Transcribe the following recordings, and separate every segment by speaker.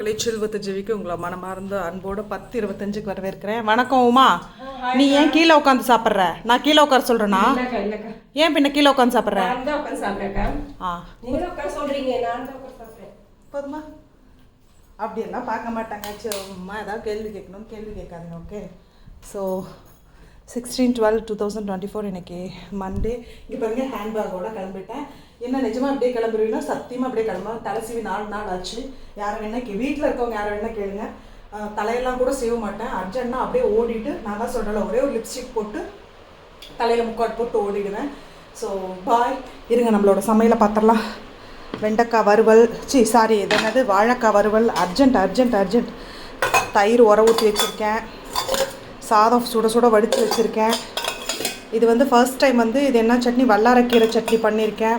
Speaker 1: மக்களே செல்வத்து ஜெவிக்கு உங்களை மனமார்ந்த அன்போட பத்து இருபத்தஞ்சுக்கு வரவேற்கிறேன். வணக்கம் உமா. நீ ஏன் கீழே உட்காந்து சாப்பிட்ற? நான் கீழே உட்கார சொல்றேனா? ஏன் பின்ன கீழே உட்காந்து சாப்பிட்ற?
Speaker 2: நான் தான் உட்காந்து சாப்பிட்றேக்கா
Speaker 1: ஆ.
Speaker 2: சாப்பிட்றேன்.
Speaker 1: போதுமா? அப்படியெல்லாம் பார்க்க மாட்டாங்க. சும்மா ஏதாவது கேள்வி கேட்கணும் கேள்வி கேட்காதீங்க okay so sixteen twelve two thousand twenty four இன்றைக்கி மண்டே இங்கே பாருங்க ஹேண்ட்பேக்கோட கிளம்பிட்டேன். என்ன நிஜமாக அப்படியே கிளம்புறீங்கன்னா சத்தியமாக அப்படியே கிளம்ப தலை சீவி நாலு நாள் ஆச்சு. யாரை வேணா கே வீட்டில் இருக்கவங்க யாரை வேணா கேளுங்க. தலையெல்லாம் கூட செய்ய மாட்டேன். அர்ஜென்ட்னா அப்படியே ஓடிட்டு நான் தான் சொல்கிறேன் ஒரே ஒரு லிப்ஸ்டிக் போட்டு தலையில் முக்காட் போட்டு ஓடிடுவேன். ஸோ பாய் இருங்க நம்மளோட சமையலை பார்த்துடலாம். வெண்டைக்காய் வறுவல். சி சாரி இது என்னது? வாழைக்காய் வறுவல். அர்ஜென்ட் அர்ஜென்ட் அர்ஜென்ட் தயிர் உர ஊற்றி வச்சுருக்கேன். சாதம் சுட சுட வடித்து வச்சுருக்கேன். இது வந்து ஃபர்ஸ்ட் டைம் வந்து இது என்ன சட்னி? வல்லாரக்கீரை சட்னி பண்ணியிருக்கேன்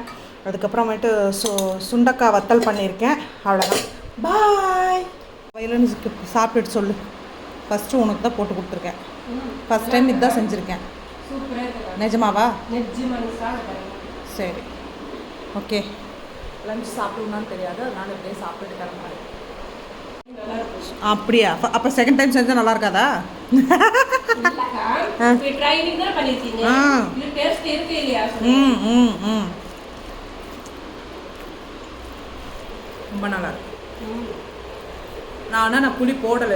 Speaker 1: அதுக்கப்புறமேட்டு சு சுண்டக்காய் வத்தல் பண்ணியிருக்கேன் அவ்வளோதான் பாய் வயலன்ஸுக்கு சாப்பிட்டுட்டு சொல்லு. ஃபஸ்ட்டு உனக்கு தான் போட்டு கொடுத்துருக்கேன். ஃபஸ்ட் டைம் இதுதான் செஞ்சுருக்கேன். நிஜமாவா? சரி. ஓகே லஞ்ச் சாப்பிடுனான்னு தெரியாது. அதனால் இப்படியே சாப்பிட்டு கிளம்புறேன். அப்படியா? அப்ப- செகண்ட் டைம் செஞ்சால் நல்லா இருக்காதா? ரொம்ப நல்லா இருக்கு. நான் ஆனால் நான் புளி போடலை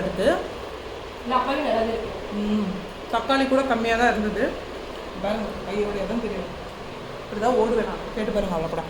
Speaker 1: ம். தக்காளி கூட கம்மியாக தான் இருந்தது. கையோடைய தான் தெரியும். இப்படி தான் ஓடுவேன் நான். கேட்டு பாருங்க அவ்வளோ கூட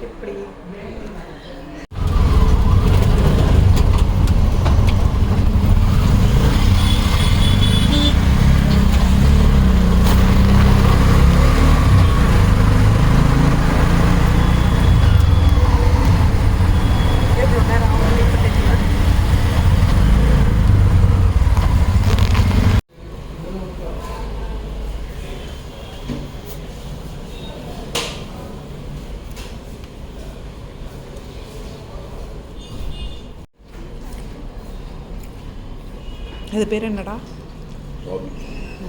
Speaker 1: टिप्पणी இது பேர் என்னடா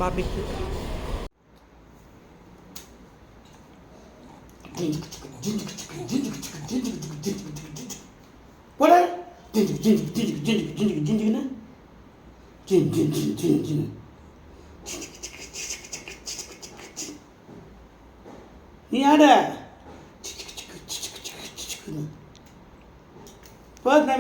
Speaker 1: பாபிக்கு
Speaker 3: போட ஜிஞ்சு ஜிஞ்சு ஜிஞ்சு ஜிஞ்சு ஜிஞ்சு ஜிஞ்சுக்குண்ணா ஜின் ஜின் ஜின் ஜின் ஜின் நீ ஆட போதுண்ணா